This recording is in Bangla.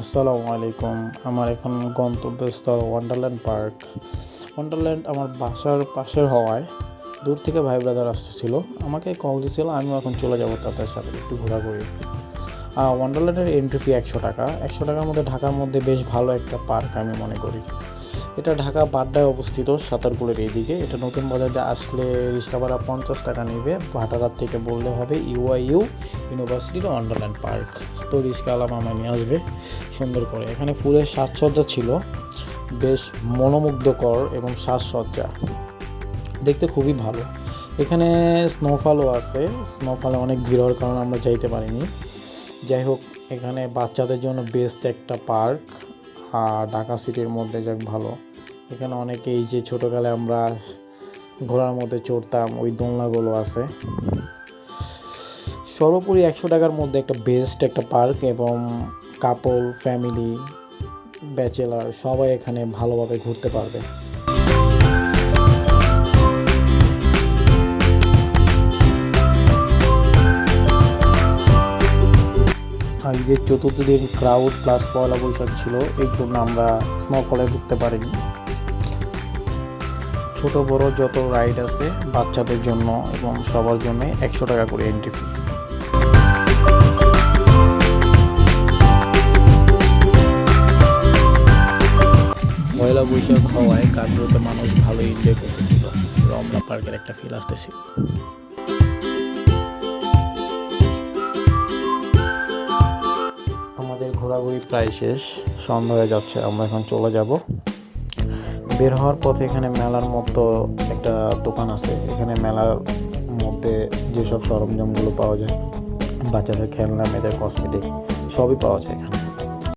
আসসালামু আলাইকুম। আমার এখন গন্তব্যস্থল ওয়ান্ডারল্যান্ড পার্ক ওয়ান্ডারল্যান্ড আমার বাসার পাশের হওয়ায় দূর থেকে ভাই ব্রাদার আসতেছিল। আমাকে কল দিয়েছিল আমিও এখন চলে যাব তাদের সাথে একটু ঘোরাঘুরি। ওয়ান্ডারল্যান্ডের এন্ট্রি ফি একশো টাকা। একশো টাকার মধ্যে ঢাকার মধ্যে বেশ ভালো একটা পার্ক আমি মনে করি। এটা ঢাকা বাড্ডায় অবস্থিত সাঁতারপুলের এইদিকে। এটা নতুন বাজারে আসলে রিক্সা ভাড়া পঞ্চাশ টাকা নেবে। ভাটারার থেকে বললে হবে ইউআইইউ ইউনিভার্সিটির ওয়ান্ডারল্যান্ড পার্ক তো রিক্সা আলাম আমায় নিয়ে আসবে। সুন্দর করে। এখানে ফুলের সাজসজ্জা ছিল। বেশ মনোমুগ্ধকর এবং সাজসজ্জা। দেখতে খুবই ভালো। এখানে স্নোফলও আছে। স্নোফলে অনেক ভিড় হওয়ার কারণে আমরা যাইতে পারিনি। যাই হোক, এখানে বাচ্চাদের জন্য বেস্ট একটা পার্ক আর ঢাকা সিটির মধ্যে যাক ভালো। এখানে অনেকে এই যে ছোটোকালে আমরা ঘোড়ার মধ্যে চড়তাম, ওই দোলনাগুলো আছে। সর্বোপরি একশো টাকার মধ্যে একটা বেস্ট একটা পার্ক এবং কাপল, ফ্যামিলি, ব্যাচেলার সবাই এখানে ভালোভাবে ঘুরতে পারবে। ঈদের চতুর্থ দিন ক্রাউড প্লাস পয়লা বৈশাখ ছিল, এই জন্য আমরা স্নোফলে ঢুকতে পারিনি। ছোট বড় যত রাইড আছে বাচ্চাদের জন্য এবং সবার জন্য একশো টাকা করে এন্ট্রি ফি পয়লা বৈশাখ হওয়ায় কাজগুলোতে মানুষ ভালো এনজয় করতেছিল। রমনা পার্কের একটা ফিল আসতেছিল। আমাদের ঘোরাঘুরি প্রায় শেষ। সন্ধ্যা হয়ে যাচ্ছে, আমরা এখন চলে যাব। বের হওয়ার পথে এখানে মেলার মতো একটা দোকান আছে। এখানে মেলার মধ্যে যেসব সরঞ্জামগুলো পাওয়া যায়, বাচ্চাদের খেলনা, মেয়েদের কসমেটিক সবই পাওয়া যায় এখানে।